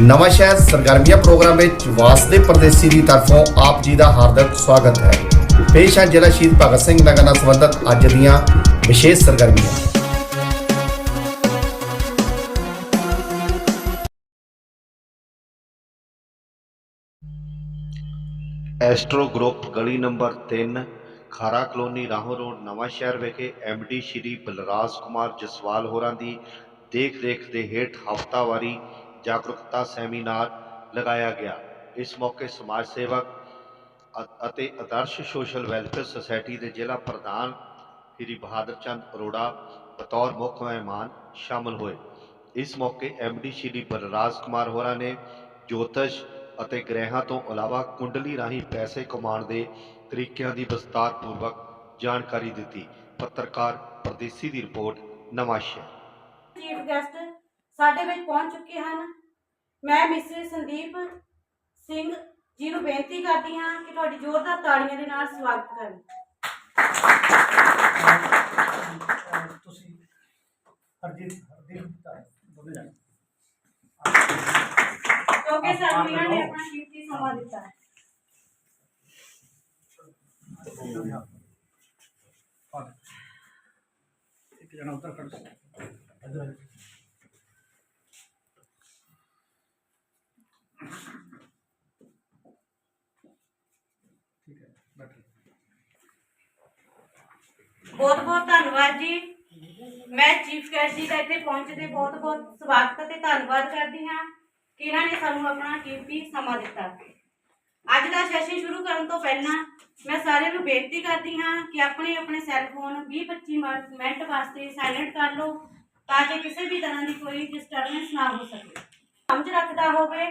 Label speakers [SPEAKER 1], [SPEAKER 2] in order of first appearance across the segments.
[SPEAKER 1] ਨਵਾਂ ਸ਼ਹਿਰ ਸਰਗਰਮੀਆਂ ਪ੍ਰੋਗਰਾਮ ਵਿੱਚ ਵਾਸਦੇ ਪਰਦੇਸੀ ਦੀ ਤਰਫੋਂ ਆਪ ਜੀ ਦਾ ਹਾਰਦਿਕ ਸਵਾਗਤ ਹੈ। ਪੇਸ਼ ਹੈ ਜ਼ਿਲ੍ਹਾ ਸ਼ਹੀਦ ਭਗਤ ਸਿੰਘ ਨਗਰ ਨਾਲ ਸੰਬੰਧਿਤ ਅੱਜ ਦੀਆਂ ਵਿਸ਼ੇਸ਼ ਸਰਗਰਮੀਆਂ। ਐਸਟਰੋ ਗਰੁੱਪ ਗਲੀ ਨੰਬਰ 3 ਖਾਰਾ ਕਲੋਨੀ ਰਾਹੋਂ ਰੋਡ, ਨਵਾਂ ਸ਼ਹਿਰ ਵਿਖੇ ਡੀ ਸ਼੍ਰੀ ਬਲਰਾਜ ਕੁਮਾਰ ਜਸਵਾਲ ਹੋਰਾਂ ਦੀ ਦੇਖ ਰੇਖ ਦੇ ਹੇਠ ਹਫ਼ਤਾਵਾਰੀ ਜਾਗਰੂਕਤਾ ਸੈਮੀਨਾਰ ਲਗਾਇਆ ਗਿਆ। ਇਸ ਮੌਕੇ ਸਮਾਜ ਸੇਵਕ ਅਤੇ ਆਦਰਸ਼ ਸੋਸ਼ਲ ਵੈਲਫੇਅਰ ਸੁਸਾਇਟੀ ਦੇ ਜ਼ਿਲ੍ਹਾ ਪ੍ਰਧਾਨ ਸ਼੍ਰੀ ਬਹਾਦਰ ਚੰਦ ਅਰੋੜਾ ਬਤੌਰ ਮੁੱਖ ਮਹਿਮਾਨ ਸ਼ਾਮਲ ਹੋਏ। ਇਸ ਮੌਕੇ ਡੀ ਸ਼੍ਰੀ ਬਲਰਾਜ ਕੁਮਾਰ ਹੋਰਾਂ ਨੇ ਜੋਤਿਸ਼ ਅਤੇ ਗ੍ਰਹਿਾਂ ਤੋਂ ਇਲਾਵਾ ਕੁੰਡਲੀ ਰਾਹੀਂ ਪੈਸੇ ਕਮਾਉਣ ਦੇ ਤਰੀਕਿਆਂ ਦੀ ਵਿਸਤਾਰਪੂਰਵਕ ਜਾਣਕਾਰੀ ਦਿੱਤੀ। ਪੱਤਰਕਾਰ ਪ੍ਰਦੇਸੀ ਦੀ ਰਿਪੋਰਟ ਨਵਾਂ
[SPEAKER 2] ਚੀਫ ਗੈਸਟ ਸਾਡੇ ਵਿੱਚ ਪਹੁੰਚ ਚੁੱਕੇ ਹਨ। ਮੈਂ ਮਿਸਿਸ ਸੰਦੀਪ ਸਿੰਘ ਜੀ ਨੂੰ ਬੇਨਤੀ ਕਰਦੀ ਹਾਂ ਕਿ ਤੁਹਾਡੀ ਜ਼ੋਰਦਾਰ ਤਾੜੀਆਂ ਦੇ ਨਾਲ ਸਵਾਗਤ ਕਰਨ।
[SPEAKER 3] ਤੁਸੀਂ ਹਰਜੀਤ ਹਰਦੀਪ ਤਾਂ ਬੋਲੇ ਜਾਣ।
[SPEAKER 2] ਕਿਉਂਕਿ ਸਾਨੂੰ ਇਹਨਾਂ ਨੇ ਆਪਣਾ ਕੀਮਤੀ ਸਮਾਂ ਦਿੱਤਾ। ਹੈ
[SPEAKER 3] ਇੱਕ ਜਣਾ ਉੱਤਰ ਖੜ ਇੱਧਰ ਆ ਜਾਓ। ਠੀਕ ਹੈ ਬੈਠੋ
[SPEAKER 2] ਬਹੁਤ ਬਹੁਤ ਧੰਨਵਾਦ ਜੀ ਮੈਂ ਚੀਫ ਗੈਸਟ ਜੀ ਦਾ ਇੱਥੇ ਪਹੁੰਚ ਦੇ ਬਹੁਤ ਬਹੁਤ ਸਵਾਗਤ ਅਤੇ ਧੰਨਵਾਦ ਕਰਦੀ ਹਾਂ ਕਿ ਇਹਨਾਂ ਨੇ ਸਾਨੂੰ ਆਪਣਾ ਕੀਮਤੀ ਸਮਾਂ ਦਿੱਤਾ ਅੱਜ ਦਾ ਸੈਸ਼ਨ ਸ਼ੁਰੂ ਕਰਨ ਤੋਂ ਪਹਿਲਾਂ ਮੈਂ ਸਾਰਿਆਂ ਨੂੰ ਬੇਨਤੀ ਕਰਦੀ ਹਾਂ ਕਿ ਆਪਣੇ ਆਪਣੇ ਸੈੱਲ ਫੋਨ 20-25 ਮਿੰਟ ਵਾਸਤੇ ਸਾਇਲੈਂਟ ਕਰ ਲਓ ਤਾਂ ਕਿ ਕਿਸੇ ਵੀ ਤਰ੍ਹਾਂ ਦੀ ਕੋਈ ਡਿਸਟਰਬੈਂਸ ਨਾ ਹੋ ਸਕੇ ਸਮਝ ਰੱਖਦਾ ਹੋਵੇ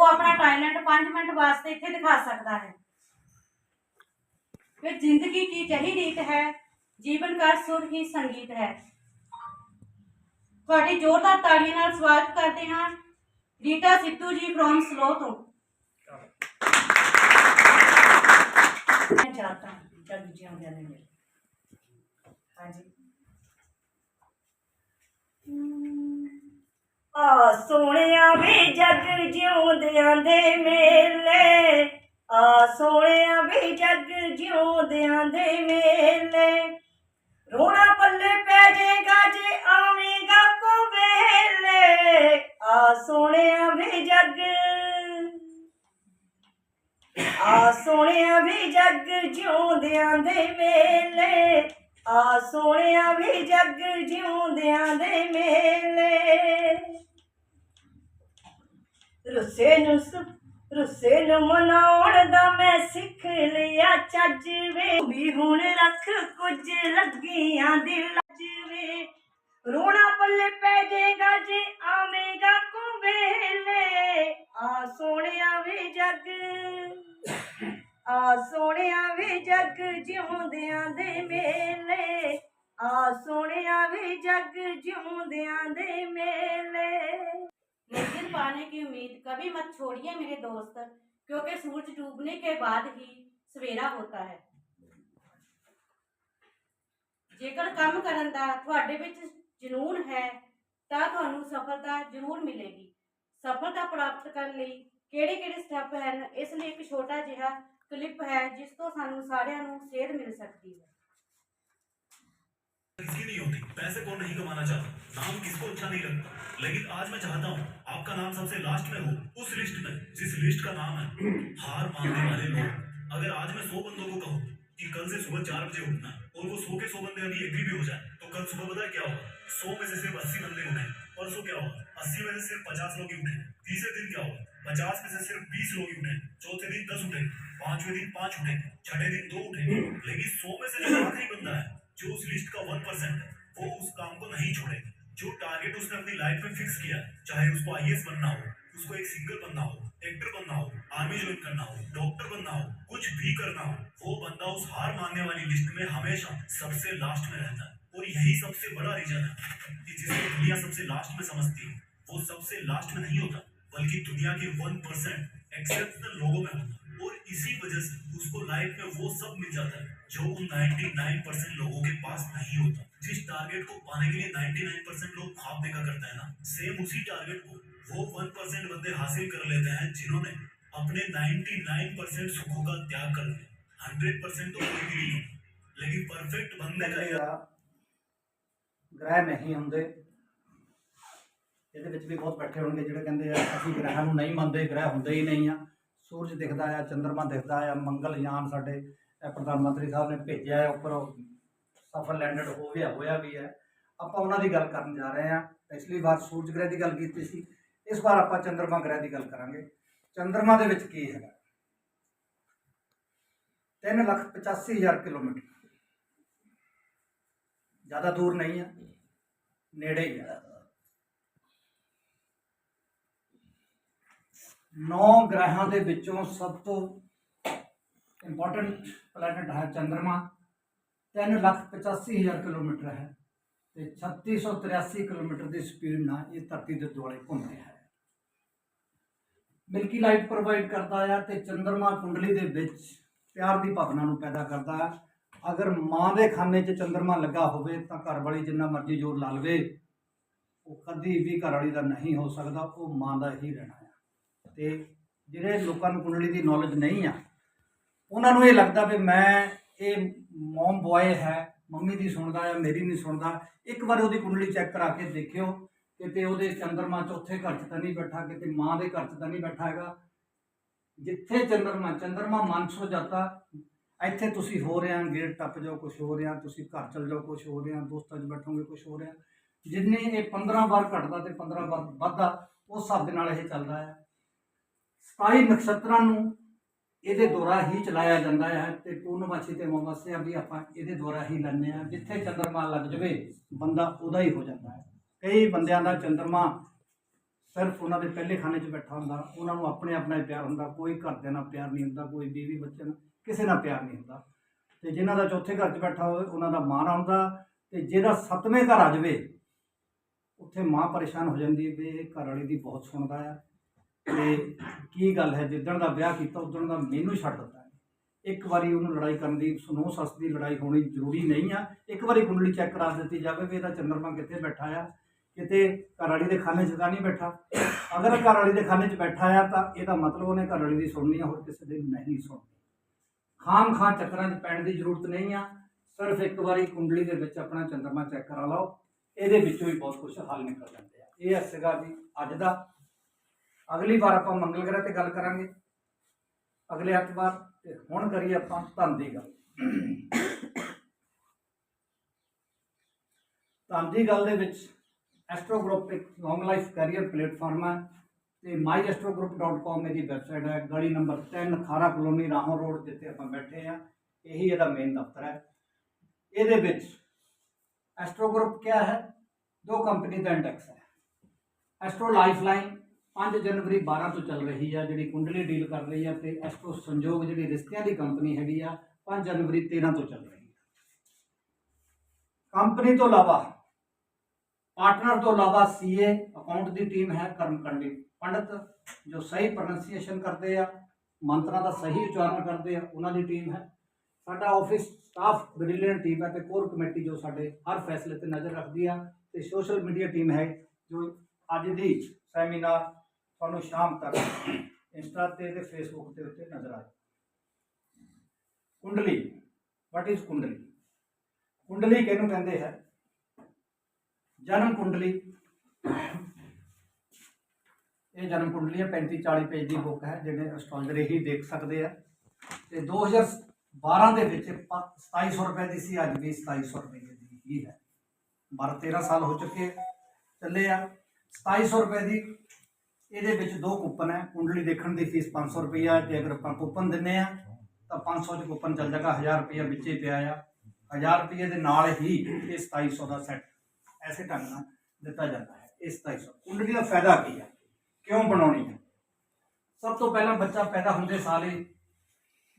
[SPEAKER 2] ਉਹ ਆਪਣਾ ਟੈਲੈਂਟ 5 ਮਿੰਟ ਵਾਸਤੇ ਇੱਥੇ ਦਿਖਾ ਸਕਦਾ ਹੈ। ਫਿਰ ਜ਼ਿੰਦਗੀ ਕੀ ਜਹੀ ਰੀਤ ਹੈ? ਜੀਵਨ ਦਾ ਸੁਰ ਹੀ ਸੰਗੀਤ ਹੈ। ਤੁਹਾਡੀ ਜ਼ੋਰਦਾਰ ਤਾੜੀਆਂ ਨਾਲ ਸਵਾਗਤ ਕਰਦੇ ਹਾਂ ਰੀਟਾ ਸਿੱਧੂ ਜੀ ਫ্রম ਸਲੋ ਤੋਂ।
[SPEAKER 4] ਮੈਂ ਚਾਹਤਾ ਹਾਂ ਕਿ ਦੂਜਿਆਂ ਦੇ ਨਾਲ ਹਾਂਜੀ। ਆ ਸੋਹਣਿਆ ਵੇ ਜਗ ਜਿਉਂਦਿਆਂ ਦੇ ਮੇਲੇ। ਆ ਸੋਹਣਿਆ ਵੇ ਜਗ ਜਿਉਂਦਿਆਂ ਦੇ ਮੇਲੇ। ਰੋਣਾ ਪੱਲੇ ਪੈ ਜਾਏਗਾ ਜੇ ਆਵੇਂਗਾ ਕੋ ਵੇਲੇ ਆ ਸੋਹਣਿਆ ਵੇ ਜਗ। ਆ ਸੋਹਣਿਆ ਵੀ ਜੱਗ ਜਿਉਂਦਿਆਂ ਦੇ ਮੇਲੇ। ਆ ਸੋਹਣਿਆ ਵੀ ਜੱਗ ਜਿਉਂਦਿਆਂ ਦੇ ਮੇਲੇ। ਰੁੱਸੇ ਨੂੰ ਰੁੱਸੇ ਨੂੰ ਮਨਾਉਣ ਦਾ ਮੈਂ ਸਿੱਖ ਲਿਆ ਚੱਜ ਵੇ। ਵੀ ਹੁਣ ਰੱਖ ਕੁਝ ਲੱਗੀਆਂ ਦੀ ਲੱਜ ਰੋਣਾ ਪੱਲੇ ਪੈ ਜਾਏਗਾ ਜੇ ਆਵੇਗਾ ਕੋ ਵੇਲੇ ਆ ਸੋਹਣਿਆ ਵੀ ਜੱਗ ਆ ਸੋਹਣਿਆ ਵੀ ਜੱਗ ਜਿਉਂਦਿਆਂ ਦੇ ਮੇਲੇ ਆ ਸੋਹਣਿਆ ਵੀ ਜੱਗ ਜਿਉਂਦਿਆਂ ਦੇ ਮੇਲੇ
[SPEAKER 2] मंजिल पाने की उम्मीद कभी मत छोड़िए मेरे दोस्त क्योंकि सूरज डूबने के बाद ही सवेरा होता है ਜੇਕਰ ਕੰਮ ਕਰਨ ਦਾ ਤੁਹਾਡੇ ਵਿੱਚ ਜਨੂਨ ਹੈ ਤਾਂ ਤੁਹਾਨੂੰ ਸਫਲਤਾ ਜ਼ਰੂਰ ਮਿਲੇਗੀ ਸਫਲਤਾ ਪ੍ਰਾਪਤ ਕਰਨ ਲਈ ਕਿਹੜੇ-ਕਿਹੜੇ ਸਟੈਪ ਹਨ ਇਸ ਲਈ ਇੱਕ ਛੋਟਾ ਜਿਹਾ ਕਲਿੱਪ ਹੈ ਜਿਸ ਤੋਂ ਸਾਨੂੰ ਸਾਰਿਆਂ ਨੂੰ ਸੇਧ ਮਿਲ ਸਕਦੀ ਹੈ
[SPEAKER 5] किसी नहीं होती पैसे कौन नहीं कमाना चाहता नाम किसको अच्छा नहीं लगता लेकिन आज मैं चाहता हूँ आपका नाम सबसे लास्ट में हो उस लिस्ट में जिस लिस्ट का नाम है हार मानने वाले लोग अगर आज मैं सौ बंदों को कहूँ कि कल से सुबह चार बजे उठना है, और वो सौ के सौ बंदे अभी एग्री भी हो जाए तो कल सुबह पता है क्या होगा सौ में से सिर्फ अस्सी बंदे उठे परसों क्या होगा अस्सी में से सिर्फ पचास लोग ही उठे तीसरे दिन क्या होगा पचास में से सिर्फ़ बीस लोग उठे, चौथे दिन दस उठे, पाँचवें दिन पाँच उठे, छठे दिन दो उठे। लेकिन सौ में से जो आखिरी बंदा है, जो उस लिस्ट का वन परसेंट है, वो उस काम को नहीं छोड़ेगा। जो टारगेट उसने अपनी लाइफ में फिक्स किया, चाहे उसको आई बनना हो, उसको एक सिंगर बनना हो एक्टर बनना हो आर्मी ज्वाइन करना हो डॉक्टर बनना हो, कुछ भी करना हो, वो बंदा उस हार मानने वाली लिस्ट में हमेशा सबसे लास्ट में रहता है। और यही सबसे बड़ा रीजन है कि जिसे दुनिया सबसे लास्ट में समझती है, वो सबसे लास्ट में नहीं होता। बल्कि दुनिया के वन परसेंट एक्सेप्शनल लोगों में होता है। और इसी वजह से उसको लाइफ में वो सब मिल जाता है जो उन 99 परसेंट लोगों के पास नहीं होता। जिस टारगेट को पाने के लिए 99 परसेंट लोग ख्वाब देखा करते हैं ना सेम उसी टारगेट को वो वन परसेंट बंदे हासिल कर लेते हैं जिन्होंने अपने 99 परसेंट सुखों का त्याग कर दिया। हंड्रेड परसेंट तो कोई भी नहीं लेकिन परफेक्ट बंदे का
[SPEAKER 3] ग्रह नहीं होंगे। ਇਹਦੇ ਵਿੱਚ ਵੀ ਬਹੁਤ ਬੈਠੇ ਹੋਣਗੇ ਜਿਹੜੇ ਕਹਿੰਦੇ ਆ, ਅਸੀਂ ਗ੍ਰਹਿਾਂ ਨੂੰ ਨਹੀਂ ਮੰਨਦੇ, ਗ੍ਰਹਿ ਹੁੰਦੇ ਹੀ ਨਹੀਂ ਆ। ਸੂਰਜ ਦਿਖਦਾ ਆ, ਚੰਦਰਮਾ ਦਿਖਦਾ ਆ, ਮੰਗਲ ਯਾਨ ਸਾਡੇ ਪ੍ਰਧਾਨ ਮੰਤਰੀ ਸਾਹਿਬ ਨੇ ਭੇਜਿਆ ਹੈ ਉੱਪਰ ਸਫਲ ਲੈਂਡਡ ਹੋ ਗਿਆ, ਹੋਇਆ ਵੀ ਹੈ ਆਪਾਂ ਉਹਨਾਂ ਦੀ ਗੱਲ ਕਰਨ ਜਾ ਰਹੇ ਆ। ਪਿਛਲੀ ਵਾਰ ਸੂਰਜ ਗ੍ਰਹਿ ਦੀ ਗੱਲ ਕੀਤੀ ਸੀ, ਇਸ ਵਾਰ ਆਪਾਂ ਚੰਦਰਮਾ ਗ੍ਰਹਿ ਦੀ ਗੱਲ ਕਰਾਂਗੇ। ਚੰਦਰਮਾ ਦੇ ਵਿੱਚ ਕੀ ਹੈਗਾ? 385000 ਕਿਲੋਮੀਟਰ। ਜ਼ਿਆਦਾ ਦੂਰ ਨਹੀਂ ਆ, ਨੇੜੇ ਹੀ ਹੈ ਨੌ ਗ੍ਰਹਿਾਂ ਦੇ ਵਿੱਚੋਂ ਸਭ ਤੋਂ ਇੰਪੋਰਟੈਂਟ ਪਲੈਨਟ ਹੈ ਚੰ드ਰਮਾ 385000 ਕਿਲੋਮੀਟਰ ਹੈ ਤੇ 3683 ਕਿਲੋਮੀਟਰ ਦੀ ਸਪੀਡ ਨਾਲ ਇਹ ਧਰਤੀ ਦੇ ਦੁਆਲੇ ਘੁੰਮ ਰਿਹਾ ਹੈ। ਮਿਲਕੀ ਲਾਈਟ ਪ੍ਰੋਵਾਈਡ ਕਰਦਾ ਹੈ ਤੇ ਚੰਦਰਮਾ ਕੁੰਡਲੀ ਦੇ ਵਿੱਚ ਪਿਆਰ ਦੀ ਭਾਵਨਾ ਨੂੰ ਪੈਦਾ ਕਰਦਾ ਹੈ ਅਗਰ ਮਾਂ ਦੇ ਖਾਨੇ 'ਚ ਚੰਦਰਮਾ ਲੱਗਾ ਹੋਵੇ ਤਾਂ ਘਰ ਵਾਲੀ ਜਿੰਨਾ ਮਰਜ਼ੀ ਜ਼ੋਰ ਲਾ ਲਵੇ, ਉਹ ਕਦੀ ਵੀ ਘਰ ਵਾਲੀ ਦਾ ਨਹੀਂ ਹੋ ਸਕਦਾ, ਉਹ ਮਾਂ ਦਾ ਹੀ ਰਹਿਣਾ ਹੈ ਤੇ ਜਿਹੜੇ ਲੋਕਾਂ ਨੂੰ ਕੁੰਡਲੀ ਦੀ ਨੌਲੇਜ ਨਹੀਂ ਆ, ਉਹਨਾਂ ਨੂੰ ਇਹ ਲੱਗਦਾ ਵੀ ਮੈਂ ਇਹ ਮਮ ਬॉय ਹੈ, ਮੰਮੀ ਦੀ ਸੁਣਦਾ ਜਾਂ ਮੇਰੀ ਨਹੀਂ ਸੁਣਦਾ, ਇੱਕ ਵਾਰ ਉਹਦੀ ਕੁੰਡਲੀ ਚੈੱਕ ਕਰਾ ਕੇ ਦੇਖਿਓ, ਕਿਤੇ ਉਹਦੇ ਚੰਦਰਮਾ ਚੌਥੇ ਘਰ 'ਚ ਤਾਂ ਨਹੀਂ ਬੈਠਾ, ਕਿਤੇ ਮਾਂ ਦੇ ਘਰ 'ਚ ਤਾਂ ਨਹੀਂ ਬੈਠਾ ਹੈਗਾ। ਜਿੱਥੇ ਚੰਦਰਮਾ ਚੰਦਰਮਾ ਮਨਸ ਜਾਤਾ, ਇੱਥੇ ਤੁਸੀਂ ਹੋ ਰਿਹਾ ਗੇਟ ਟੱਪ ਜਾਓ ਕੁਝ ਹੋ ਰਿਹਾ, ਤੁਸੀਂ ਘਰ ਚਲ ਜਾਓ ਕੁਝ ਹੋ ਰਿਹਾ, ਦੋਸਤਾਂ 'ਚ ਬੈਠੋਗੇ ਕੁਝ ਹੋ ਰਿਹਾ। ਜਿੰਨੇ ਇਹ 15 ਵਾਰ ਘਟਦਾ ਤੇ 15 ਵਾਰ ਵੱਧਦਾ, ਉਸ ਹਿਸਾਬ ਦੇ ਨਾਲ ਇਹ ਚੱਲਦਾ ਹੈ। 27 ਨਕਸ਼ਤਰਾਂ ਨੂੰ ਇਹਦੇ ਦੁਆਰਾ ਹੀ ਚਲਾਇਆ ਜਾਂਦਾ ਹੈ ਤੇ ਪੂਰਨਮਾਸ਼ੀ ਤੇ ਅਮਾਵਸਿਆ ਵੀ ਆਪਾਂ ਇਹਦੇ ਦੁਆਰਾ ਹੀ ਲੈਂਦੇ ਆ ਜਿੱਥੇ ਚੰਦਰਮਾ ਲੱਗ ਜਵੇ, ਬੰਦਾ ਉਹਦਾ ਹੀ ਹੋ ਜਾਂਦਾ ਹੈ। ਕਈ ਬੰਦਿਆਂ ਦਾ ਚੰਦਰਮਾ ਸਿਰਫ ਉਹਨਾਂ ਦੇ ਪਹਿਲੇ ਖਾਨੇ 'ਚ ਬੈਠਾ ਹੁੰਦਾ, ਉਹਨਾਂ ਨੂੰ ਆਪਣੇ ਆਪਣਾ ਹੀ ਪਿਆਰ ਹੁੰਦਾ, ਕੋਈ ਘਰਦਿਆਂ ਨਾਲ ਪਿਆਰ ਨਹੀਂ ਹੁੰਦਾ, ਕੋਈ ਬੀਵੀ ਬੱਚੇ ਨਾਲ, ਕਿਸੇ ਨਾਲ ਪਿਆਰ ਨਹੀਂ ਹੁੰਦਾ। ਤੇ ਜਿਨ੍ਹਾਂ ਦਾ ਚੌਥੇ ਘਰ 'ਚ ਬੈਠਾ ਹੋਵੇ, ਉਹਨਾਂ ਦਾ ਮਾਣ ਆਉਂਦਾ ਤੇ ਜਿਹਦਾ ਸੱਤਵੇਂ ਘਰ ਆ ਜਾਵੇ, ਉੱਥੇ ਮਾਂ ਪਰੇਸ਼ਾਨ ਹੋ ਜਾਂਦੀ ਹੈ ਵੀ ਇਹ ਘਰ ਵਾਲੀ ਦੀ ਬਹੁਤ ਸੁਣਦਾ ਆ। ਤੇ ਕੀ ਗੱਲ ਹੈ, ਜਿੱਦਣ ਦਾ ਵਿਆਹ ਕੀਤਾ, ਉਦੋਂ ਦਾ ਮੈਨੂੰ ਛੱਡ ਦਿੱਤਾ। ਇੱਕ ਵਾਰੀ ਉਹਨੂੰ ਲੜਾਈ ਕਰਨ ਦੀ ਸੁਨੋ ਸੱਸ ਦੀ ਲੜਾਈ ਹੋਣੀ ਜ਼ਰੂਰੀ ਨਹੀਂ ਆ। ਇੱਕ ਵਾਰੀ ਕੁੰਡਲੀ ਚੈੱਕ ਕਰਾ ਦਿੱਤੀ ਜਾਵੇ ਵੀ ਇਹਦਾ ਚੰਦਰਮਾ ਕਿੱਥੇ ਬੈਠਾ ਆ। ਕਿਤੇ ਘਰ ਵਾਲੀ ਦੇ ਖਾਨੇ 'ਚ ਤਾਂ ਨਹੀਂ ਬੈਠਾ। ਅਗਰ ਘਰ ਵਾਲੀ ਦੇ ਖਾਨੇ 'ਚ ਬੈਠਾ ਆ, ਤਾਂ ਇਹਦਾ ਮਤਲਬ ਉਹਨੇ ਘਰ ਵਾਲੀ ਦੀ ਸੁਣਨੀ ਆ, ਹੋਰ ਕਿਸੇ ਦੀ ਨਹੀਂ ਸੁਣਨੀ। ਖਾਮ ਖਾਂ ਚੱਕਰਾਂ 'ਚ ਪੈਣ ਦੀ ਜ਼ਰੂਰਤ ਨਹੀਂ ਆ। ਸਿਰਫ ਇੱਕ ਵਾਰੀ ਕੁੰਡਲੀ ਦੇ ਵਿੱਚ ਆਪਣਾ ਚੰਦਰਮਾ ਚੈੱਕ ਕਰਾ ਲਓ। ਇਹਦੇ ਵਿੱਚੋਂ ਹੀ ਬਹੁਤ ਕੁਝ ਹੱਲ ਨਿਕਲ ਜਾਂਦੇ ਆ। ਇਹ ਹੈ ਸੀਗਾ ਜੀ ਅੱਜ ਦਾ ਅਗਲੀ ਵਾਰ ਆਪਾਂ ਮੰਗਲ ਗ੍ਰਹਿ ਤੇ ਗੱਲ ਕਰਾਂਗੇ। ਅਗਲੇ ਐਤਵਾਰ ਤੇ ਹੁਣ ਕਰੀਏ ਆਪਾਂ ਧਨ ਦੀ ਗੱਲ। ਧਨ ਦੀ ਗੱਲ ਦੇ ਵਿੱਚ ਐਸਟਰੋ ਗਰੁੱਪ ਇੱਕ ਲੌਂਗ ਲਾਈਫ ਕੈਰੀਅਰ ਪਲੇਟਫਾਰਮ ਹੈ ਤੇ myastrogroup.com ਇਹਦੀ ਵੈਬਸਾਈਟ ਹੈ। ਗਲੀ ਨੰਬਰ 10 ਖਾਰਾ ਕਲੋਨੀ, ਰਾਹੋਂ ਰੋਡ ਜਿੱਥੇ ਆਪਾਂ ਬੈਠੇ ਆ ਇਹੀ ਇਹਦਾ ਮੇਨ ਦਫ਼ਤਰ ਹੈ। ਇਹਦੇ ਵਿੱਚ ਐਸਟ੍ਰੋ ਗਰੁੱਪ ਕਿਆ ਹੈ? ਦੋ ਕੰਪਨੀ ਦਾ ਇੰਡੈਕਸ ਹੈ। ਐਸਟਰੋ ਲਾਈਫਲਾਈਨ 5 ਜਨਵਰੀ 12 ਤੋਂ ਚੱਲ ਰਹੀ ਆ, ਜਿਹੜੀ ਕੁੰਡਲੀ ਡੀਲ ਕਰ ਰਹੀ ਆ ਤੇ ਐਸਟਰੋ ਸੰਯੋਗ ਜਿਹੜੀ ਰਿਸ਼ਤਿਆਂ ਦੀ ਕੰਪਨੀ ਹੈਗੀ ਆ 5 ਜਨਵਰੀ 13 ਤੋਂ ਚੱਲ ਰਹੀ ਆ। ਕੰਪਨੀ ਤੋਂ ਇਲਾਵਾ ਪਾਰਟਨਰ ਤੋਂ ਇਲਾਵਾ ਸੀਏ ਅਕਾਊਂਟ ਦੀ ਟੀਮ ਹੈ ਕਰਮਕੰਡੀ ਪੰਡਤ, ਜੋ ਸਹੀ ਪ੍ਰੋਨੰਸੀਏਸ਼ਨ ਕਰਦੇ ਆ, ਮੰਤਰਾਂ ਦਾ ਸਹੀ ਉਚਾਰਨ ਕਰਦੇ ਆ, ਉਹਨਾਂ ਦੀ ਟੀਮ ਹੈ। ਸਾਡਾ ਆਫਿਸ ਸਟਾਫ ਬ੍ਰਿਲੀਅੰਟ ਟੀਮ ਹੈ ਤੇ ਕੋਰ ਕਮੇਟੀ ਜੋ ਸਾਡੇ ਹਰ ਫੈਸਲੇ ਤੇ ਨਜ਼ਰ ਰੱਖਦੀ ਆ, ਤੇ ਸੋਸ਼ਲ ਮੀਡੀਆ ਟੀਮ ਹੈ ਜੋ ਅੱਜ ਦੀ ਸੈਮੀਨਾਰ ਤੁਹਾਨੂੰ ਸ਼ਾਮ ਤੱਕ ਇੰਸਟਾ ਤੇ ਤੇ ਫੇਸਬੁੱਕ ਦੇ ਉੱਤੇ ਨਜ਼ਰ ਆਏ ਕੁੰਡਲੀ ਵਾਟ ਇਜ਼ ਕੁੰਡਲੀ? ਕੁੰਡਲੀ ਕਿਹਨੂੰ ਕਹਿੰਦੇ ਹੈ? ਜਨਮ ਕੁੰਡਲੀ। ਇਹ ਜਨਮ ਕੁੰਡਲੀ ਹੈ 35 40 ਪੇਜ ਦੀ ਬੁੱਕ ਹੈ ਜਿਹੜੇ ਅਸਟ੍ਰੋਲਜਰ ਹੀ ਦੇਖ ਸਕਦੇ ਆ। ਤੇ 2012 ਦੇ ਵਿੱਚ ਪ- 2700 ਰੁਪਏ ਦੀ ਸੀ, ਅੱਜ ਵੀ 2700 ਰੁਪਏ ਦੀ ਹੀ ਹੈ। 12 13 ਸਾਲ ਹੋ ਚੁੱਕੇ ਚੱਲੇ ਆ। 2700 ਰੁਪਏ ਦੀ ਇਹਦੇ ਵਿੱਚ ਦੋ ਕੂਪਨ ਹੈ, ਕੁੰਡਲੀ ਦੇਖਣ ਦੀ ਫੀਸ 500 ਰੁਪਈਆ ਤੇ ਅਗਰ ਆਪਾਂ ਕੂਪਨ ਦਿੰਨੇ ਆ ਤਾਂ 500 ਚ ਕੂਪਨ ਚੱਲ ਜਾਏਗਾ 1000 ਰੁਪਈਆ ਵਿੱਚੇ ਪਿਆ ਆ। 1000 ਰੁਪਈਏ ਦੇ ਨਾਲ ਹੀ ਇਹ 2700 ਦਾ ਸੈੱਟ ਐਸੇ ਢੰਗ ਨਾਲ ਦਿੱਤਾ ਜਾਂਦਾ ਹੈ, ਇਹ 2700 ਕੁੰਡਲੀ ਦਾ ਫਾਇਦਾ ਕੀ ਹੈ? ਕਿਉਂ ਬਣਾਉਣੀ ਹੈ? ਸਭ ਤੋਂ ਪਹਿਲਾਂ ਬੱਚਾ ਪੈਦਾ ਹੁੰਦੇ ਸਾਲ ਹੀ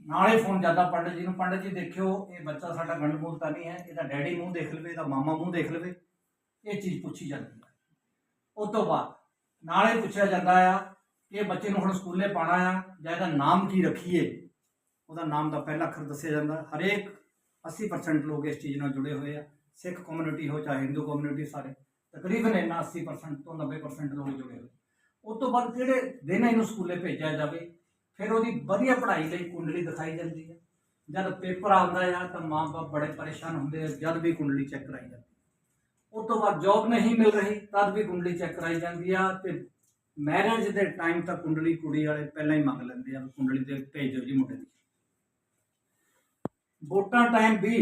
[SPEAKER 3] ਨਾਲੇ ਫੋਨ ਜਾਂਦਾ ਪੰਡਤ ਜੀ ਨੂੰ, ਪੰਡਤ ਜੀ ਦੇਖਿਓ, ਇਹ ਬੱਚਾ ਸਾਡਾ ਗੰਡਮੂਲ ਤਾਂ ਨਹੀਂ ਹੈ, ਇਹਦਾ ਡੈਡੀ ਮੂੰਹ ਦੇਖ ਲਵੇ, ਇਹਦਾ ਮਾਮਾ ਮੂੰਹ ਦੇਖ ਲਵੇ, ਇਹ ਚੀਜ਼ ਪੁੱਛੀ ਜਾਂਦੀ ਹੈ। ਉਸ ਤੋਂ ਬਾਅਦ ਨਾਲ ਇਹ ਪੁੱਛਿਆ ਜਾਂਦਾ ਆ ਕਿ ਬੱਚੇ ਨੂੰ ਹੁਣ ਸਕੂਲੇ ਪਾਣਾ ਆ ਜਾਂ ਇਹਦਾ ਨਾਮ ਕੀ ਰੱਖੀਏ? ਉਹਦਾ ਨਾਮ ਦਾ ਪਹਿਲਾ ਅੱਖਰ ਦੱਸਿਆ ਜਾਂਦਾ। ਹਰੇਕ 80% ਲੋਕ ਇਸ ਚੀਜ਼ ਨਾਲ ਜੁੜੇ ਹੋਏ ਆ। ਸਿੱਖ ਕਮਿਊਨਿਟੀ ਹੋ ਚਾਹੇ ਹਿੰਦੂ ਕਮਿਊਨਿਟੀ ਸਾਰੇ, ਤਕਰੀਬਨ ਇਹਨਾਂ 80% ਤੋਂ 90% ਲੋਕ ਜੁੜੇ ਹੋਏ। ਤੋਂ ਬਾਅਦ ਕਿਹੜੇ ਦਿਨ ਇਹਨੂੰ ਸਕੂਲੇ ਭੇਜਿਆ ਜਾਵੇ, ਫਿਰ ਉਹਦੀ ਵਧੀਆ ਪੜ੍ਹਾਈ ਲਈ ਕੁੰਡਲੀ ਦਿਖਾਈ ਜਾਂਦੀ ਹੈ। ਜਦ ਪੇਪਰ ਆਉਂਦਾ ਆ ਤਾਂ ਮਾਂ-ਬਾਪ ਬੜੇ ਪਰੇਸ਼ਾਨ ਹੁੰਦੇ ਆ, ਜਦ ਵੀ ਕੁੰਡਲੀ ਚੈੱਕ ਕਰਾਈ ਜਾਂਦੀ ਉਸ ਤੋਂ ਬਾਅਦ ਜੌਬ ਨਹੀਂ ਮਿਲ ਰਹੀ, ਤਦ ਵੀ ਕੁੰਡਲੀ ਚੈੱਕ ਕਰਾਈ ਜਾਂਦੀ ਆ ਤੇ ਮੈਰਿਜ ਦੇ ਟਾਈਮ ਤੱਕ ਕੁੰਡਲੀ ਕੁੜੀ ਵਾਲੇ ਪਹਿਲਾਂ ਹੀ ਮੰਗ ਲੈਂਦੇ ਆ ਵੀ ਕੁੰਡਲੀ ਤੇ ਭੇਜੋ ਜੀ ਮੁੰਡੇ ਦੀ। ਵੋਟਾਂ ਟਾਈਮ ਵੀ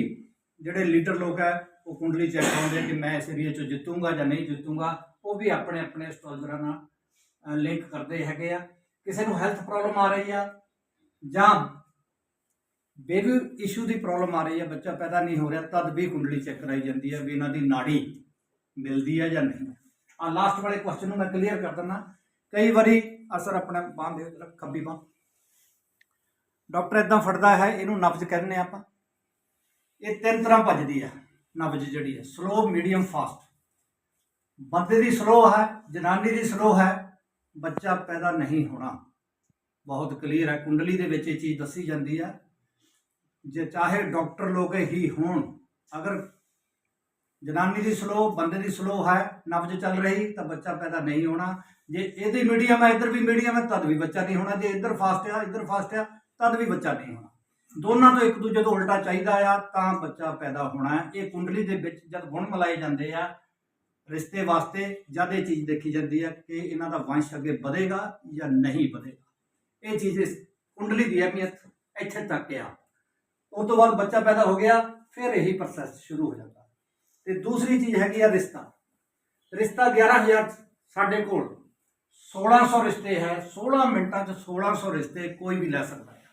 [SPEAKER 3] ਜਿਹੜੇ ਲੀਡਰ ਲੋਕ ਹੈ ਉਹ ਕੁੰਡਲੀ ਚੈੱਕ ਕਰਾਉਂਦੇ ਕਿ ਮੈਂ ਇਸ ਏਰੀਏ 'ਚ ਜਿੱਤੂਗਾ ਜਾਂ ਨਹੀਂ ਜਿੱਤੂੰਗਾ, ਉਹ ਵੀ ਆਪਣੇ ਆਪਣੇ ਸਟੋਲਰਾਂ ਨਾਲ ਲਿੰਕ ਕਰਦੇ ਹੈਗੇ ਆ। ਕਿਸੇ ਨੂੰ ਹੈਲਥ ਪ੍ਰੋਬਲਮ ਆ ਰਹੀ ਆ ਜਾਂ ਬੇਬੀ ਇਸ਼ੂ ਦੀ ਪ੍ਰੋਬਲਮ ਆ ਰਹੀ ਹੈ, ਬੱਚਾ ਪੈਦਾ ਨਹੀਂ ਹੋ ਰਿਹਾ, ਤਦ ਵੀ ਕੁੰਡਲੀ ਚੈੱਕ ਕਰਾਈ ਜਾਂਦੀ ਹੈ ਵੀ ਇਹਨਾਂ ਦੀ ਨਾੜੀ ਮਿਲਦੀ ਹੈ ਜਾਂ ਨਹੀਂ। ਆ ਲਾਸਟ ਵਾਲੇ ਕੁਐਸਚਨ ਨੂੰ ਮੈਂ ਕਲੀਅਰ ਕਰ ਦਿੰਦਾ। ਕਈ ਵਾਰੀ ਅਸਰ ਆਪਣਾ ਬਾਂਹ ਦੇ ਖੱਬੀ ਬਾਂਹ। ਡਾਕਟਰ ਇਦਾਂ ਫੜਦਾ ਹੈ, ਇਹਨੂੰ ਨਬਜ ਕਹਿੰਦੇ ਆ ਆਪਾਂ। ਇਹ ਤਿੰਨ ਤਰ੍ਹਾਂ ਭੱਜਦੀ ਹੈ, ਨਬਜ ਜਿਹੜੀ ਹੈ। ਸਲੋ ਮੀਡੀਅਮ ਫਾਸਟ ਬੰਦੇ ਦੀ ਸਲੋ ਹੈ, ਜਨਾਨੀ ਦੀ ਸਲੋ ਹੈ, ਬੱਚਾ ਪੈਦਾ ਨਹੀਂ ਹੋਣਾ। ਬਹੁਤ ਕਲੀਅਰ ਹੈ। ਕੁੰਡਲੀ ਦੇ ਵਿੱਚ ਇਹ ਚੀਜ਼ ਦੱਸੀ ਜਾਂਦੀ ਹੈ। ਜੇ ਚਾਹੇ ਡਾਕਟਰ ਲੋਕ ਹੀ ਹੋਣ, ਅਗਰ ਜਨਾਨੀ ਦੀ ਸਲੋ ਬੰਦੇ ਦੀ ਸਲੋ ਹੈ, ਨਬਜ ਚੱਲ ਰਹੀ, ਤਾਂ ਬੱਚਾ ਪੈਦਾ ਨਹੀਂ ਹੋਣਾ। ਜੇ ਇਹਦੀ ਮੀਡੀਅਮ ਹੈ, ਇੱਧਰ ਵੀ ਮੀਡੀਅਮ ਹੈ, ਤਦ ਵੀ ਬੱਚਾ ਨਹੀਂ ਹੋਣਾ। ਜੇ ਇੱਧਰ ਫਾਸਟ ਆ, ਇੱਧਰ ਫਾਸਟ ਆ, ਤਦ ਵੀ ਬੱਚਾ ਨਹੀਂ ਹੋਣਾ। ਦੋਨਾਂ ਤੋਂ ਇੱਕ ਦੂਜੇ ਤੋਂ ਉਲਟਾ ਚਾਹੀਦਾ ਆ, ਤਾਂ ਬੱਚਾ ਪੈਦਾ ਹੋਣਾ ਹੈ। ਇਹ ਕੁੰਡਲੀ ਦੇ ਵਿੱਚ ਜਦ ਗੁਣ ਮਿਲਾਏ ਜਾਂਦੇ ਆ, ਰਿਸ਼ਤੇ ਵਾਸਤੇ ਜਦ ਇਹ ਚੀਜ਼ ਦੇਖੀ ਜਾਂਦੀ ਹੈ ਕਿ ਇਹਨਾਂ ਦਾ ਵੰਸ਼ ਅੱਗੇ ਵਧੇਗਾ ਜਾਂ ਨਹੀਂ ਵਧੇਗਾ। ਇਹ ਚੀਜ਼ ਇਸ ਕੁੰਡਲੀ ਦੀ ਅਹਿਮੀਅਤ ਇੱਥੇ ਤੱਕ ਆ। ਉਸ ਤੋਂ ਬਾਅਦ ਬੱਚਾ ਪੈਦਾ ਹੋ ਗਿਆ, ਫਿਰ ਇਹੀ ਪ੍ਰੋਸੈਸ ਸ਼ੁਰੂ ਹੋ ਜਾਂਦਾ। ਤੇ ਦੂਸਰੀ ਚੀਜ਼ ਹੈਗੀ ਆ ਰਿਸ਼ਤਾ। ਰਿਸ਼ਤਾ 11000 ਸਾਡੇ ਕੋਲ 1600 ਰਿਸ਼ਤੇ ਹੈ 16 ਮਿੰਟਾਂ 'ਚ 1600 ਰਿਸ਼ਤੇ ਕੋਈ ਵੀ ਲੈ ਸਕਦਾ ਹੈ।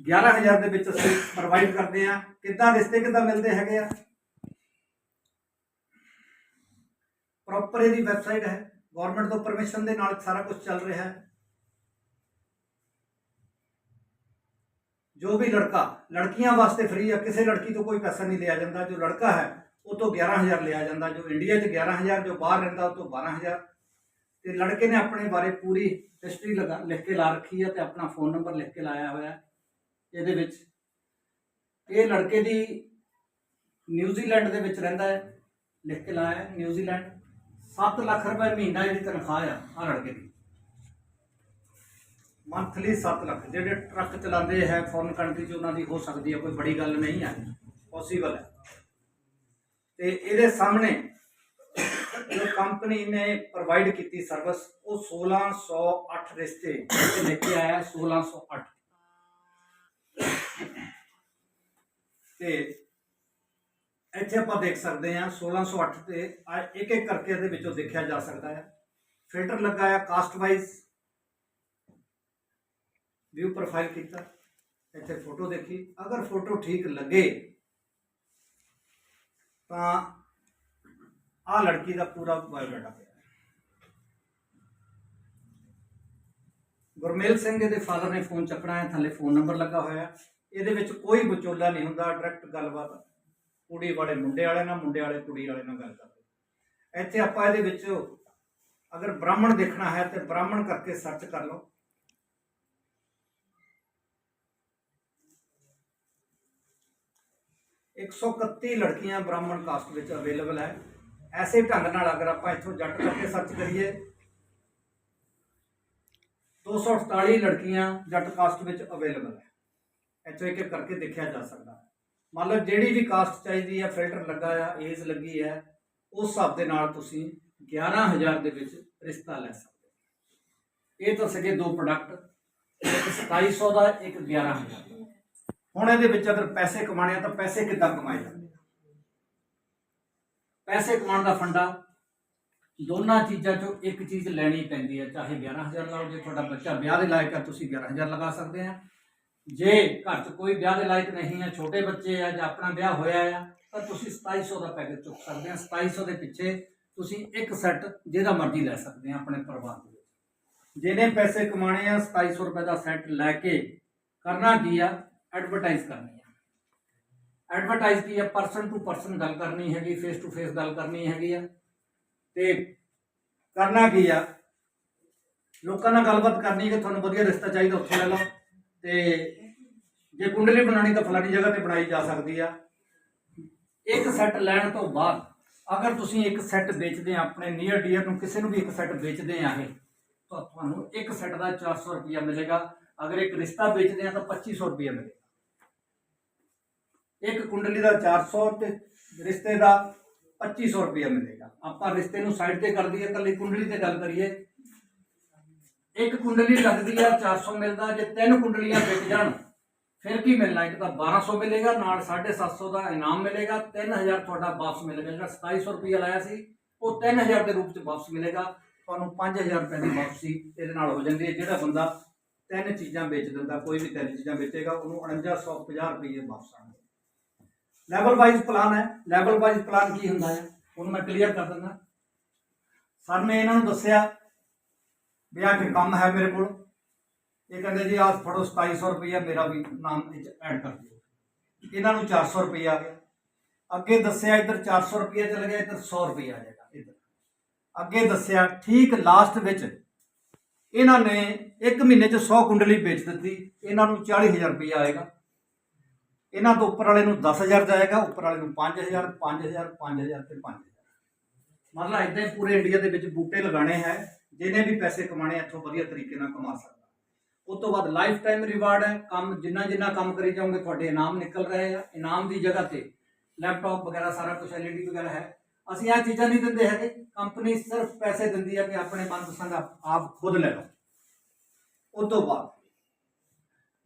[SPEAKER 3] 11000 ਦੇ ਵਿੱਚ ਅਸੀਂ ਪ੍ਰੋਵਾਈਡ ਕਰਦੇ ਆ ਕਿੱਦਾਂ ਰਿਸ਼ਤੇ ਕਿੱਦਾਂ ਮਿਲਦੇ ਹੈਗੇ ਆ? ਪ੍ਰੋਪਰ ਇਹਦੀ ਵੈਬਸਾਈਟ ਹੈ। ਗਵਰਨਮੈਂਟ ਤੋਂ ਪਰਮਿਸ਼ਨ ਦੇ ਨਾਲ ਸਾਰਾ ਕੁਝ ਚੱਲ ਰਿਹਾ ਹੈ। ਜੋ ਵੀ ਲੜਕਾ, ਲੜਕੀਆਂ ਵਾਸਤੇ ਫ੍ਰੀ ਹੈ ਕਿਸੇ ਲੜਕੀ ਤੋਂ ਕੋਈ ਪੈਸਾ ਨਹੀਂ ਲਿਆ ਜਾਂਦਾ, ਜੋ ਲੜਕਾ ਹੈ, ਉਹ ਤੋਂ 11000 ਲਿਆ ਜਾਂਦਾ, ਜੋ ਇੰਡੀਆ 'ਚ 11000 ਜੋ ਬਾਹਰ ਰਹਿੰਦਾ, ਉਹ ਤੋਂ 12000 ਤੇ ਲੜਕੇ ਨੇ ਆਪਣੇ ਬਾਰੇ ਪੂਰੀ ਹਿਸਟਰੀ ਲਗਾ, ਲਿਖ ਕੇ ਲਾ ਰੱਖੀ ਹੈ ਤੇ ਆਪਣਾ ਫੋਨ ਨੰਬਰ ਲਿਖ ਕੇ ਲਾਇਆ ਹੋਇਆ ਇਹਦੇ ਵਿੱਚ। ਇਹ ਲੜਕੇ ਦੀ ਨਿਊਜ਼ੀਲੈਂਡ ਦੇ ਵਿੱਚ ਰਹਿੰਦਾ ਹੈ, ਲਿਖ ਕੇ ਲਾਇਆ ਨਿਊਜ਼ੀਲੈਂਡ 7 ਲੱਖ ਰੁਪਏ ਮਹੀਨਾ ਇਹਦੀ ਤਨਖਾਹ ਆ ਆ ਲੜਕੇ ਦੀ। ਮੰਥਲੀ 7 ਲੱਖ। ਜਿਹੜੇ ਟਰੱਕ ਚਲਾਉਂਦੇ ਹੈ, ਫੋਰਨ ਕੰਟਰੀ 'ਚ ਉਹਨਾਂ ਦੀ ਹੋ ਸਕਦੀ ਹੈ, ਕੋਈ ਬੜੀ ਗੱਲ ਨਹੀਂ ਹੈ। ਪੋਸੀਬਲ ਹੈ। ਤੇ ਇਹਦੇ ਸਾਹਮਣੇ ਜੋ ਕੰਪਨੀ ਨੇ ਪ੍ਰੋਵਾਈਡ ਕੀਤੀ ਸਰਵਿਸ ਉਹ 1608 ਰਿਸ਼ਤੇ ਲੈ ਕੇ ਆਇਆ 1608 ਤੇ ਇੱਥੇ ਆਪਾਂ ਦੇਖ ਸਕਦੇ ਹਾਂ 1608 ਤੇ ਇੱਕ ਇੱਕ ਕਰਕੇ ਇਹਦੇ ਵਿੱਚੋਂ ਦੇਖਿਆ ਜਾ ਸਕਦਾ ਹੈ। ਫਿਲਟਰ ਲੱਗਾ ਆ ਕਾਸਟ ਵਾਈਜ਼ ਵਿਊ ਪ੍ਰੋਫਾਈਲ ਕੀਤਾ। ਇੱਥੇ ਫੋਟੋ ਦੇਖੀ। ਅਗਰ ਫੋਟੋ ਠੀਕ ਲੱਗੇ, ਤਾਂ ਆ ਲੜਕੀ ਦਾ ਪੂਰਾ ਬਾਇਓਡਾਟਾ ਪਿਆ ਗੁਰਮੇਲ ਸਿੰਘ ਇਹਦੇ ਫਾਦਰ ਨੇ ਫੋਨ ਚੱਕਣਾ ਹੈ, ਥੱਲੇ ਫੋਨ ਨੰਬਰ ਲੱਗਾ ਹੋਇਆ। ਇਹਦੇ ਵਿੱਚ ਕੋਈ ਵਿਚੋਲਾ ਨਹੀਂ ਹੁੰਦਾ ਡਾਇਰੈਕਟ ਗੱਲਬਾਤ। ਕੁੜੀ ਵਾਲੇ ਮੁੰਡੇ ਵਾਲੇ ਨਾਲ, ਮੁੰਡੇ ਵਾਲੇ ਕੁੜੀ ਵਾਲੇ ਨਾਲ ਗੱਲ ਕਰਦੇ। ਇੱਥੇ ਆਪਾਂ ਇਹਦੇ ਵਿੱਚ ਅਗਰ ਬ੍ਰਾਹਮਣ ਦੇਖਣਾ ਹੈ, ਤੇ ਬ੍ਰਾਹਮਣ ਕਰਕੇ ਸਰਚ ਕਰ ਲਓ। ਇੱਕ ਸੌ ਇਕੱਤੀ ਲੜਕੀਆਂ ਬ੍ਰਾਹਮਣ ਕਾਸਟ ਵਿੱਚ ਅਵੇਲੇਬਲ ਹੈ। ਐਸੇ ਢੰਗ ਨਾਲ ਅਗਰ ਆਪਾਂ ਇੱਥੋਂ ਜੱਟ ਕਰਕੇ ਸਰਚ ਕਰੀਏ 248 ਲੜਕੀਆਂ ਜੱਟ ਕਾਸਟ ਵਿੱਚ ਅਵੇਲੇਬਲ ਹੈ। ਇੱਥੋਂ ਇੱਕ ਇੱਕ ਕਰਕੇ ਦੇਖਿਆ ਜਾ ਸਕਦਾ। ਹੈ ਮੰਨ ਲਓ ਜਿਹੜੀ ਵੀ ਕਾਸਟ ਚਾਹੀਦੀ ਹੈ, ਫਿਲਟਰ ਲੱਗਾ ਆ, ਏਜ ਲੱਗੀ ਹੈ, ਉਸ ਹਿਸਾਬ ਦੇ ਨਾਲ ਤੁਸੀਂ 11000 ਦੇ ਵਿੱਚ ਰਿਸ਼ਤਾ ਲੈ ਸਕਦੇ ਇਹ ਤਾਂ ਸਕੇ ਦੋ ਪ੍ਰੋਡਕਟ, ਇੱਕ 2700 ਦਾ, ਇੱਕ 11000 ਦਾ। ਹੁਣ ਇਹਦੇ ਵਿੱਚ ਅਗਰ ਪੈਸੇ ਕਮਾਣੇ ਆ ਤਾਂ ਪੈਸੇ ਕਿੱਦਾਂ ਕਮਾਏ ਜਾਂਦੇ ਆ? ਪੈਸੇ ਕਮਾਉਣ ਦਾ ਫੰਡਾ ਦੋਨਾਂ ਚੀਜ਼ਾਂ ਚੋਂ ਇੱਕ ਚੀਜ਼ ਲੈਣੀ ਪੈਂਦੀ ਹੈ ਚਾਹੇ 11000 ਲਾਓ, ਜੇ ਤੁਹਾਡਾ ਬੱਚਾ ਵਿਆਹ ਦੇ ਲਾਇਕ ਹੈ ਤੁਸੀਂ 11000 ਲਗਾ ਸਕਦੇ ਆ। ਜੇ ਘਰ 'ਚ ਕੋਈ ਵਿਆਹ ਦੇ ਲਾਇਕ ਨਹੀਂ ਹੈ ਛੋਟੇ ਬੱਚੇ ਆ ਜਾਂ ਆਪਣਾ ਵਿਆਹ ਹੋਇਆ ਆ, ਤਾਂ ਤੁਸੀਂ 2700 ਦਾ ਪੈਕੇਜ ਚੁੱਕ ਸਕਦੇ ਆ। 2700 ਦੇ ਪਿੱਛੇ ਤੁਸੀਂ ਇੱਕ ਸੈੱਟ ਜਿਹਦਾ ਮਰਜ਼ੀ ਲੈ ਸਕਦੇ ਆ ਆਪਣੇ ਪਰਿਵਾਰ ਦੇ ਵਿੱਚ। ਜਿਹਨੇ ਪੈਸੇ ਕਮਾਣੇ ਆ 2700 ਰੁਪਏ ਦਾ ਸੈੱਟ ਲੈ ਕੇ ਕਰਨਾ ਕੀ ਆ? ਐਡਵਰਟਾਈਜ਼ ਕਰਨੀ ਆ ਐਡਵਰਟਾਈਜ਼ ਕੀ ਆ ਪਰਸਨ ਟੂ ਪਰਸਨ ਗੱਲ ਕਰਨੀ ਹੈਗੀ ਫੇਸ ਟੂ ਫੇਸ ਗੱਲ ਕਰਨੀ ਹੈਗੀ ਆ। ਤੇ ਕਰਨਾ ਕੀ ਆ? ਲੋਕਾਂ ਨਾਲ ਗੱਲਬਾਤ ਕਰਨੀ ਕਿ ਤੁਹਾਨੂੰ ਵਧੀਆ ਰਿਸ਼ਤਾ ਚਾਹੀਦਾ ਉੱਥੇ ਲੈ ਲਓ। ਤੇ ਜੇ ਕੁੰਡਲੀ ਬਣਾਉਣੀ ਤਾਂ ਫਲਾਣੀ ਜਗ੍ਹਾ ਤੇ ਬਣਾਈ ਜਾ ਸਕਦੀ ਆ। ਇੱਕ ਸੈੱਟ ਲੈਣ ਤੋਂ ਬਾਅਦ, ਅਗਰ ਤੁਸੀਂ ਇੱਕ ਸੈੱਟ ਵੇਚਦੇ ਆ, ਆਪਣੇ ਨੀਅਰ ਡੀਅਰ ਨੂੰ ਕਿਸੇ ਨੂੰ ਵੀ ਇੱਕ ਸੈੱਟ ਵੇਚਦੇ ਆ ਇਹ ਤਾਂ ਤੁਹਾਨੂੰ ਇੱਕ ਸੈੱਟ ਦਾ 400 ਰੁਪਇਆ ਮਿਲੇਗਾ। ਅਗਰ ਇੱਕ ਰਿਸ਼ਤਾ ਵੇਚਦੇ ਆ, ਤਾਂ 2500 ਰੁਪਇਆ ਮਿਲੇਗਾ। ਇੱਕ ਕੁੰਡਲੀ ਦਾ 400 ਤੇ ਰਿਸ਼ਤੇ ਦਾ 2500 ਰੁਪਇਆ ਮਿਲੇਗਾ। ਆਪਾਂ ਰਿਸ਼ਤੇ ਨੂੰ ਸਾਈਡ ਤੇ ਕਰ ਦਈਏ ਕੱਲੀ ਕੁੰਡਲੀ ਤੇ ਗੱਲ ਕਰੀਏ। ਇੱਕ ਕੁੰਡਲੀ ਲੱਗਦੀ ਆ 400 ਮਿਲਦਾ, ਜੇ ਤਿੰਨ ਕੁੰਡਲੀਆਂ ਵਿਕ ਜਾਣ, ਫਿਰ ਕੀ ਮਿਲਣਾ? ਇੱਕ ਤਾਂ 1200 ਮਿਲੇਗਾ, ਨਾਲ 750 ਦਾ ਇਨਾਮ ਮਿਲੇਗਾ 3000 ਤੁਹਾਡਾ ਵਾਪਸ ਮਿਲੇਗਾ ਜਿਹੜਾ 2700 ਰੁਪਇਆ ਲਾਇਆ ਸੀ, ਉਹ 3000 ਦੇ ਰੂਪ ਚ ਵਾਪਸ ਮਿਲੇਗਾ। ਤੁਹਾਨੂੰ 5000 ਰੁਪਏ ਦੀ ਵਾਪਸੀ ਇਹਦੇ ਨਾਲ ਹੋ ਜਾਂਦੀ ਹੈ। ਜਿਹੜਾ ਬੰਦਾ ਤਿੰਨ ਚੀਜ਼ਾਂ ਵੇਚ ਦਿੰਦਾ, ਕੋਈ ਵੀ ਤਿੰਨ ਚੀਜ਼ਾਂ ਵੇਚੇਗਾ, ਉਹਨੂੰ 4950 ਰੁਪਏ ਵਾਪਸ ਆਣਗੇ ਲੈਵਲ ਵਾਈਜ਼ ਪਲਾਨ ਹੈ। ਲੈਵਲ ਵਾਈਜ਼ ਪਲਾਨ ਕੀ ਹੁੰਦਾ ਹੈ? ਉਹਨੂੰ ਮੈਂ ਕਲੀਅਰ ਕਰ ਦਿੰਦਾ। ਸਰ ਨੇ ਇਹਨਾਂ ਨੂੰ ਦੱਸਿਆ ਵੀ ਆਹ ਕਿ ਕੰਮ ਹੈ ਮੇਰੇ ਕੋਲ। ਇਹ ਕਹਿੰਦੇ ਜੀ, ਆਹ ਫੜੋ 2700 ਰੁਪਇਆ ਮੇਰਾ ਵੀ ਨਾਮ ਵਿੱਚ ਐਡ ਕਰ ਦਿਓ। ਇਹਨਾਂ ਨੂੰ 400 ਰੁਪਇਆ ਆ ਗਿਆ। ਅੱਗੇ ਦੱਸਿਆ ਇੱਧਰ 400 ਰੁਪਇਆ ਚਲ ਗਿਆ, ਇੱਧਰ 100 ਰੁਪਇਆ ਆ ਜਾਏਗਾ, ਇੱਧਰ। ਅੱਗੇ ਦੱਸਿਆ, ਠੀਕ ਲਾਸਟ ਵਿੱਚ ਇਹਨਾਂ ਨੇ ਇੱਕ ਮਹੀਨੇ ਚ 100 ਕੁੰਡਲੀ ਵੇਚ ਦਿੱਤੀ। ਇਹਨਾਂ ਨੂੰ 40000 ਰੁਪਇਆ ਆਏਗਾ। ਇਹਨਾਂ ਤੋਂ ਉੱਪਰ ਵਾਲੇ ਨੂੰ 10000 ਜਾਏਗਾ, ਉੱਪਰ ਵਾਲੇ ਨੂੰ 5000 5000 5000 ਤੇ 5000 ਮਤਲਬ ਇਦਾਂ ਹੀ ਪੂਰੇ ਇੰਡੀਆ ਦੇ ਵਿੱਚ ਬੂਟੇ ਲਗਾਣੇ ਹੈ, ਜਿਹਨੇ ਵੀ ਪੈਸੇ ਕਮਾਣੇ ਇੱਥੋਂ ਵਧੀਆ ਤਰੀਕੇ ਨਾਲ ਕਮਾ ਸਕਦਾ। ਉਸ ਤੋਂ ਬਾਅਦ ਲਾਈਫ ਟਾਈਮ ਰਿਵਾਰਡ ਹੈ, ਕੰਮ ਜਿੰਨਾ ਜਿੰਨਾ ਕੰਮ ਕਰੀ ਜਾਓਗੇ, ਤੁਹਾਡੇ ਇਨਾਮ ਨਿਕਲ ਰਹੇ ਆ, ਇਨਾਮ ਦੀ ਜਗ੍ਹਾ ਤੇ ਲੈਪਟਾਪ ਵਗੈਰਾ ਸਾਰਾ ਕੁਝ ਐਲਈਡੀ ਵਗੈਰਾ ਹੈ। ਅਸੀਂ ਇਹ ਚੀਜ਼ਾਂ ਨਹੀਂ ਦਿੰਦੇ ਹੈਗੇ ਕੰਪਨੀ ਸਿਰਫ ਪੈਸੇ ਦਿੰਦੀ ਹੈ ਕਿ ਆਪਣੇ ਮਨਪਸੰਦ ਆਪ ਖੁਦ ਲੈ ਲਓ। ਉਸ ਤੋਂ ਬਾਅਦ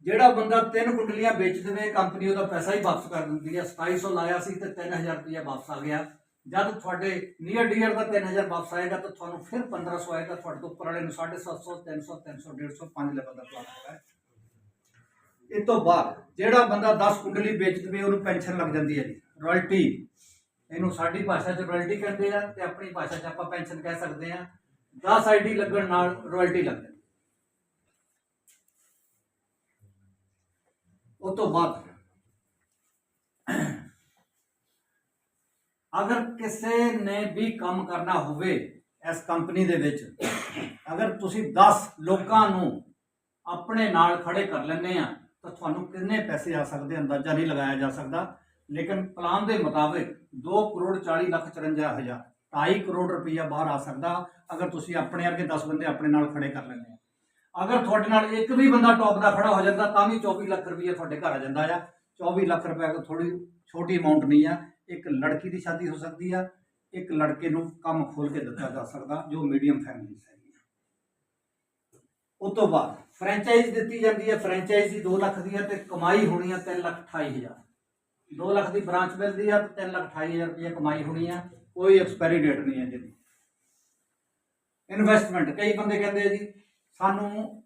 [SPEAKER 3] ਜਿਹੜਾ ਬੰਦਾ ਤਿੰਨ ਕੁੰਡਲੀਆਂ ਵੇਚ ਦੇਵੇ, ਕੰਪਨੀ ਉਹਦਾ ਪੈਸਾ ਹੀ ਵਾਪਸ ਕਰ ਦਿੰਦੀ ਹੈ 2700 ਲਾਇਆ ਸੀ ਤੇ 3000 ਰੁਪਇਆ ਵਾਪਸ ਆ ਗਿਆ। ਜਦ ਤੁਹਾਡੇ ਨੀਅਰ ਡੀਅਰ ਦਾ 3000 ਵਾਪਸ ਆਏਗਾ ਤਾਂ ਤੁਹਾਨੂੰ ਫਿਰ 1500 ਆਏਗਾ। ਤੁਹਾਡੇ ਤੋਂ ਉੱਪਰ ਵਾਲੇ ਨੂੰ 750 300 300 150 5 ਲੈਵਲ ਦਾ ਪਲਾਨ ਹੈਗਾ। ਹੈ। ਇਹ ਤੋਂ ਬਾਅਦ ਜਿਹੜਾ ਬੰਦਾ 10 ਕੁੰਡਲੀ ਵੇਚ ਦੇਵੇ, ਉਹਨੂੰ ਪੈਨਸ਼ਨ ਲੱਗ ਜਾਂਦੀ ਹੈ ਜੀ। ਰਾਇਲਟੀ ਇਹਨੂੰ ਸਾਡੀ ਭਾਸ਼ਾ 'ਚ ਰਾਇਲਟੀ ਕਹਿੰਦੇ ਆ ਤੇ ਆਪਣੀ ਭਾਸ਼ਾ 'ਚ ਆਪਾਂ ਪੈਨਸ਼ਨ ਕਹਿ ਸਕਦੇ ਆ। 10 ਆਈਡੀ ਲੱਗਣ ਨਾਲ ਰਾਇਲਟੀ ਲੱਗ ਜਾਂਦੀ ਉਹ ਤੋਂ ਬਾਅਦ ਅਗਰ ਕਿਸੇ ਨੇ ਵੀ ਕੰਮ ਕਰਨਾ ਹੋਵੇ ਇਸ ਕੰਪਨੀ ਦੇ ਵਿੱਚ, ਅਗਰ ਤੁਸੀਂ 10 ਲੋਕਾਂ ਨੂੰ ਆਪਣੇ ਨਾਲ ਖੜੇ ਕਰ ਲੈਂਦੇ ਆ, ਤਾਂ ਤੁਹਾਨੂੰ ਕਿੰਨੇ ਪੈਸੇ ਆ ਸਕਦੇ, ਅੰਦਾਜ਼ਾ ਨਹੀਂ ਲਗਾਇਆ ਜਾ ਸਕਦਾ। ਲੇਕਿਨ ਪਲਾਨ ਦੇ ਮੁਤਾਬਿਕ 2 ਕਰੋੜ 40 ਲੱਖ 54 ਹਜ਼ਾਰ 2.5 ਕਰੋੜ ਰੁਪਈਆ ਬਾਹਰ ਆ ਸਕਦਾ, ਅਗਰ ਤੁਸੀਂ ਆਪਣੇ ਵਰਗੇ 10 ਬੰਦੇ ਆਪਣੇ ਨਾਲ ਖੜੇ ਕਰ ਲੈਂਦੇ ਆ। ਅਗਰ ਤੁਹਾਡੇ ਨਾਲ ਇੱਕ ਵੀ ਬੰਦਾ ਟੌਪ ਦਾ ਖੜਾ ਹੋ ਜਾਂਦਾ, ਤਾਂ ਵੀ 24 ਲੱਖ ਰੁਪਈਆ ਤੁਹਾਡੇ ਘਰ ਆ ਜਾਂਦਾ ਆ। 24 ਲੱਖ ਰੁਪਏ ਕੋ ਥੋੜੀ ਛੋਟੀ ਅਮਾਉਂਟ ਨਹੀਂ ਆ। ਇੱਕ ਲੜਕੀ ਦੀ ਸ਼ਾਦੀ ਹੋ ਸਕਦੀ ਆ, ਇੱਕ ਲੜਕੇ ਨੂੰ ਕੰਮ ਖੋਲ ਕੇ ਦਿੱਤਾ ਜਾ ਸਕਦਾ, ਜੋ ਮੀਡੀਅਮ ਫੈਮਿਲੀਜ਼ ਹੈਗੀਆਂ। ਉਸ ਤੋਂ ਬਾਅਦ ਫਰੈਂਚਾਈਜ਼ ਦਿੱਤੀ ਜਾਂਦੀ ਹੈ ਫਰੈਂਚਾਈਜ਼ੀ ਦੀ 2 ਲੱਖ ਦੀ ਹੈ ਤੇ ਕਮਾਈ ਹੋਣੀ ਆ 3 ਲੱਖ 28 ਹਜ਼ਾਰ। 2 ਲੱਖ ਦੀ ਬ੍ਰਾਂਚ ਮਿਲਦੀ ਆ ਤੇ 3 ਲੱਖ 28 ਹਜ਼ਾਰ ਰੁਪਏ ਕਮਾਈ ਹੋਣੀ ਆ, ਕੋਈ ਐਕਸਪਾਇਰੀ ਡੇਟ ਨਹੀਂ ਹੈ ਜਿਹਦੀ। ਇਨਵੈਸਟਮੈਂਟ ਕਈ ਬੰਦੇ ਕਹਿੰਦੇ ਆ ਜੀ ਸਾਨੂੰ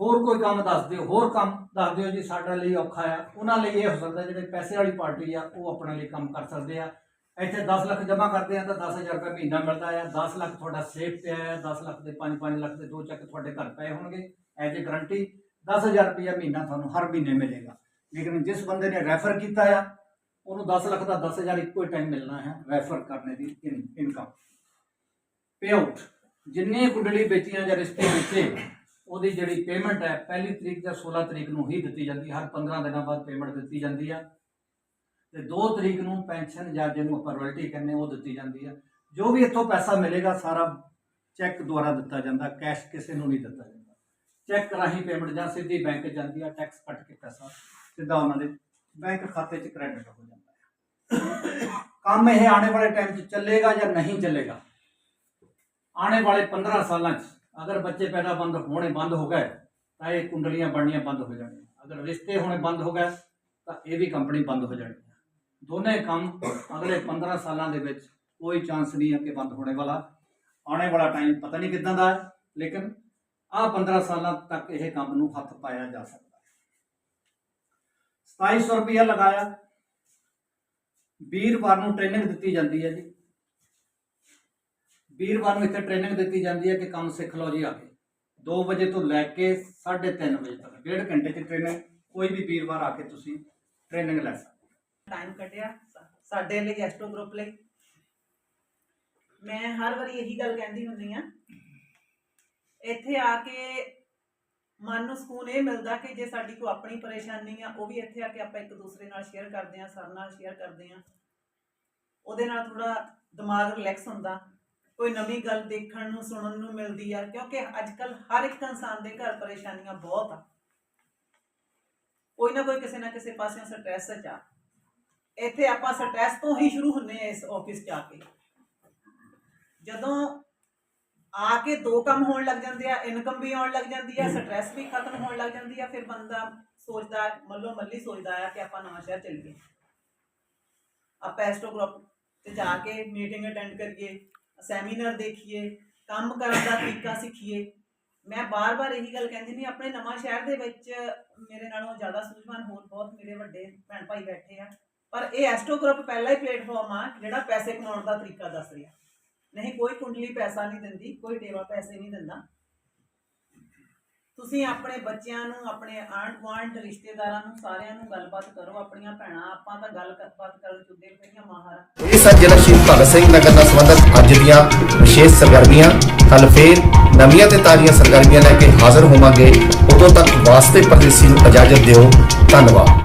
[SPEAKER 3] ਹੋਰ ਕੋਈ ਕੰਮ ਦੱਸ ਦਿਓ, ਹੋਰ ਕੰਮ ਦੱਸ ਦਿਓ ਜੀ ਸਾਡੇ ਲਈ ਔਖਾ ਆ। ਉਹਨਾਂ ਲਈ ਇਹ ਹੋ ਸਕਦਾ ਜਿਹੜੇ ਪੈਸੇ ਵਾਲੀ ਪਾਰਟੀ ਆ, ਉਹ ਆਪਣੇ ਲਈ ਕੰਮ ਕਰ ਸਕਦੇ ਆ। ਇੱਥੇ 10 ਲੱਖ ਜਮ੍ਹਾਂ ਕਰਦੇ ਆ ਤਾਂ 10000 ਰੁਪਏ ਮਹੀਨਾ ਮਿਲਦਾ ਆ। 10 ਲੱਖ ਤੁਹਾਡਾ ਸੇਫ ਪਿਆ ਆ 10 ਲੱਖ ਦੇ 5-5 ਲੱਖ ਦੇ ਦੋ ਚੱਕ ਤੁਹਾਡੇ ਘਰ ਪਏ ਹੋਣਗੇ, ਐਜ਼ ਏ ਗਰੰਟੀ 10000 ਰੁਪਏ ਮਹੀਨਾ ਤੁਹਾਨੂੰ ਹਰ ਮਹੀਨੇ ਮਿਲੇਗਾ। ਲੇਕਿਨ ਜਿਸ ਬੰਦੇ ਨੇ ਰੈਫਰ ਕੀਤਾ ਆ, ਉਹਨੂੰ 10 ਲੱਖ ਦਾ 10000 ਇੱਕੋ ਹੀ ਟਾਈਮ ਮਿਲਣਾ ਹੈ ਰੈਫਰ ਕਰਨੇ ਦੀ ਇਨਕਮ ਪੇ ਆਊਟ ਜਿੰਨੇ ਕੁੰਡਲੀ ਵੇਚੀਆਂ ਜਾਂ ਰਿਸ਼ਤੇ ਵੇਚੇ, ਉਹਦੀ ਜਿਹੜੀ ਪੇਮੈਂਟ ਹੈ, ਪਹਿਲੀ ਤਰੀਕ ਜਾਂ 16 ਤਰੀਕ ਨੂੰ ਹੀ ਦਿੱਤੀ ਜਾਂਦੀ, ਹਰ 15 ਦਿਨਾਂ ਬਾਅਦ ਪੇਮੈਂਟ ਦਿੱਤੀ ਜਾਂਦੀ ਆ। ਤੇ 2 ਤਰੀਕ ਨੂੰ ਪੈਨਸ਼ਨ ਜਾਂ ਜਿਹਨੂੰ ਆਪਾਂ ਰਾਇਲਟੀ ਕਹਿੰਦੇ ਉਹ ਦਿੱਤੀ ਜਾਂਦੀ ਹੈ ਜੋ ਵੀ ਇੱਥੋਂ ਪੈਸਾ ਮਿਲੇਗਾ, ਸਾਰਾ ਚੈੱਕ ਦੁਆਰਾ ਦਿੱਤਾ ਜਾਂਦਾ ਕੈਸ਼ ਕਿਸੇ ਨੂੰ ਨਹੀਂ ਦਿੱਤਾ ਜਾਂਦਾ। ਚੈੱਕ ਰਾਹੀਂ ਪੇਮੈਂਟ ਜਾਂ ਸਿੱਧੀ ਬੈਂਕ ਜਾਂਦੀ ਆ ਟੈਕਸ ਕੱਟ ਕੇ ਪੈਸਾ ਸਿੱਧਾ ਉਹਨਾਂ ਦੇ ਬੈਂਕ ਖਾਤੇ 'ਚ ਕ੍ਰੈਡਿਟ ਹੋ ਜਾਂਦਾ ਹੈ ਕੰਮ ਇਹ ਆਉਣੇ ਵਾਲੇ ਟਾਈਮ 'ਚ ਚੱਲੇਗਾ ਜਾਂ ਨਹੀਂ ਚੱਲੇਗਾ? ਆਉਣੇ ਵਾਲੇ 15 ਸਾਲਾਂ 'ਚ ਅਗਰ ਬੱਚੇ ਪੈਦਾ ਬੰਦ ਹੋਣੇ ਬੰਦ ਹੋ ਗਏ, ਤਾਂ ਇਹ ਕੁੰਡਲੀਆਂ ਬਣਨੀਆਂ ਬੰਦ ਹੋ ਜਾਣੀਆਂ। ਅਗਰ ਰਿਸ਼ਤੇ ਹੋਣੇ ਬੰਦ ਹੋ ਗਏ, ਤਾਂ ਇਹ ਵੀ ਕੰਪਨੀ ਬੰਦ ਹੋ ਜਾਣੀ ਹੈ ਦੋਨੇ ਕੰਮ ਅਗਲੇ 15 ਸਾਲਾਂ ਦੇ ਵਿੱਚ ਕੋਈ ਚਾਂਸ ਨਹੀਂ ਹੈ ਕਿ ਬੰਦ ਹੋਣੇ ਵਾਲਾ। ਆਉਣੇ ਵਾਲਾ ਟਾਈਮ ਪਤਾ ਨਹੀਂ ਕਿੱਦਾਂ ਦਾ ਹੈ, ਲੇਕਿਨ ਆਹ 15 ਸਾਲਾਂ ਤੱਕ ਇਹ ਕੰਮ ਨੂੰ ਹੱਥ ਪਾਇਆ ਜਾ ਸਕਦਾ ਹੈ। 2700 ਰੁਪਇਆ ਲਗਾਇਆ। ਵੀਰਵਾਰ ਨੂੰ ਟ੍ਰੇਨਿੰਗ ਦਿੱਤੀ ਜਾਂਦੀ ਹੈ ਜੀ। ਵੀਰਵਾਰ ਨੂੰ ਇੱਥੇ ਟ੍ਰੇਨਿੰਗ ਦਿੱਤੀ ਜਾਂਦੀ ਹੈ ਕਿ ਕੰਮ ਸਿੱਖ ਲਓ ਜੀ ਆ ਕੇ। 2 ਵਜੇ ਤੋਂ ਲੈ ਕੇ 3:30 ਵਜੇ ਤੱਕ, ਡੇਢ ਘੰਟੇ ਦੀ ਟ੍ਰੇਨਿੰਗ ਕੋਈ ਵੀ ਵੀਰਵਾਰ ਆ ਕੇ ਤੁਸੀਂ ਟ੍ਰੇਨਿੰਗ ਲੈ ਸਕਦੇ
[SPEAKER 6] ਟਾਈਮ ਕੱਢਿਆ, ਸਾਡੇ ਲਈ ਐਸਟੋ ਗਰੁੱਪ ਲਈ। ਮੈਂ ਹਰ ਵਾਰੀ ਇਹੀ ਗੱਲ ਕਹਿੰਦੀ ਹੁੰਦੀ ਆ ਇੱਥੇ ਆ ਕੇ ਮਨ ਨੂੰ ਸਕੂਨ ਇਹ ਮਿਲਦਾ ਕਿ ਜੇ ਸਾਡੀ ਕੋਈ ਆਪਣੀ ਪਰੇਸ਼ਾਨੀ ਆ, ਉਹ ਵੀ ਇੱਥੇ ਆ ਕੇ ਆਪਾਂ ਇੱਕ ਦੂਸਰੇ ਨਾਲ ਸ਼ੇਅਰ ਕਰਦੇ ਆ ਸਰ ਨਾਲ ਸ਼ੇਅਰ ਕਰਦੇ ਆ ਉਹਦੇ ਨਾਲ ਥੋੜਾ ਦਿਮਾਗ ਰਿਲੈਕਸ ਹੁੰਦਾ। ਕੋਈ ਨਵੀਂ ਗੱਲ ਦੇਖਣ ਨੂੰ, ਸੁਣਨ ਨੂੰ ਮਿਲਦੀ ਆ, ਕਿਉਂਕਿ ਅੱਜ ਕੱਲ ਹਰ ਇੱਕ ਇਨਸਾਨ ਦੇ ਘਰ ਪਰੇਸ਼ਾਨੀਆਂ ਬਹੁਤ ਆ। ਕੋਈ ਨਾ ਕੋਈ ਕਿਸੇ ਨਾ ਕਿਸੇ ਪਾਸਿਓਂ ਸਟ੍ਰੈਸ ਆ ਇੱਥੇ ਆਪਾਂ ਸਟ੍ਰੈਸ ਤੋਂ ਹੀ ਸ਼ੁਰੂ ਹੁੰਨੇ ਆ ਇਸ ਆਫਿਸ ਚ ਆ ਕੇ। ਜਦੋਂ ਆ ਕੇ ਦੋ ਕੰਮ ਹੋਣ ਲੱਗ ਜਾਂਦੇ ਆ ਇਨਕਮ ਵੀ ਆਉਣ ਲੱਗ ਜਾਂਦੀ ਆ ਸਟ੍ਰੈਸ ਵੀ ਖਤਮ ਹੋਣ ਲੱਗ ਜਾਂਦੀ ਆ, ਫਿਰ ਬੰਦਾ ਸੋਚਦਾ, ਮੱਲੋ ਮੱਲੀ ਸੋਚਦਾ ਆ ਕਿ ਆਪਾਂ ਨਵਾਂ ਸ਼ਹਿਰ ਚੱਲੀਏ। ਆਪਾਂ ਐਸਟੋ ਗਰੁੱਪ ਤੇ ਜਾ ਕੇ ਮੀਟਿੰਗ ਅਟੈਂਡ ਕਰੀਏ। ਸੈਮੀਨਾਰ ਦੇਖੀਏ, ਕੰਮ ਕਰਨ ਦਾ ਤਰੀਕਾ ਸਿੱਖੀਏ। ਮੈਂ ਬਾਰ-ਬਾਰ ਇਹੀ ਗੱਲ ਕਹਿੰਦੀ ਨਹੀਂ ਆਪਣੇ ਨਵਾਂ ਸ਼ਹਿਰ ਦੇ ਵਿੱਚ ਮੇਰੇ ਨਾਲੋਂ ਜ਼ਿਆਦਾ ਸੂਝਵਾਨ ਹੋਰ ਬਹੁਤ ਮੇਰੇ ਵੱਡੇ ਭੈਣ ਭਾਈ ਬੈਠੇ ਆ। ਪਰ ਇਹ ਐਸਟੋ ਗਰੁੱਪ ਪਹਿਲਾ ਹੀ ਪਲੇਟਫਾਰਮ ਆ, ਜਿਹੜਾ ਪੈਸੇ ਕਮਾਉਣ ਦਾ ਤਰੀਕਾ ਦੱਸ ਰਿਹਾ। ਨਹੀਂ, ਕੋਈ ਕੁੰਡਲੀ ਪੈਸਾ ਨਹੀਂ ਦਿੰਦੀ, ਕੋਈ ਟੇਵਾ ਪੈਸੇ ਨਹੀਂ ਦਿੰਦਾ। ਤੁਸੀਂ ਆਪਣੇ ਬੱਚਿਆਂ ਨੂੰ, ਆਪਣੇ ਆਂਢ ਗੁਆਂਢ ਰਿਸ਼ਤੇਦਾਰਾਂ ਨੂੰ ਸਾਰਿਆਂ ਨੂੰ ਗੱਲਬਾਤ ਕਰੋ, ਆਪਣੀਆਂ ਭੈਣਾਂ, ਆਪਾਂ ਤਾਂ ਗੱਲਬਾਤ ਕਰਨ ਚ ਉੱਦੇ ਮਾਹਰ।
[SPEAKER 7] ਇਹ ਸਨ ਜ਼ਿਲ੍ਹਾ ਸ਼ਹੀਦ ਭਗਤ ਸਿੰਘ ਨਗਰ ਨਾਲ ਸੰਬੰਧਿਤ ਅੱਜ ਦੀਆਂ ਵਿਸ਼ੇਸ਼ ਸਰਗਰਮੀਆਂ ਕੱਲ ਫੇਰ ਨਵੀਆਂ ਤੇ ਤਾਜ਼ੀਆਂ ਸਰਗਰਮੀਆਂ ਲੈ ਕੇ ਹਾਜ਼ਰ ਹੋਵਾਂਗੇ। ਉਦੋਂ ਤੱਕ ਵਾਸਤੇ ਪਰਦੇਸੀ ਨੂੰ ਇਜਾਜ਼ਤ ਦਿਓ। ਧੰਨਵਾਦ।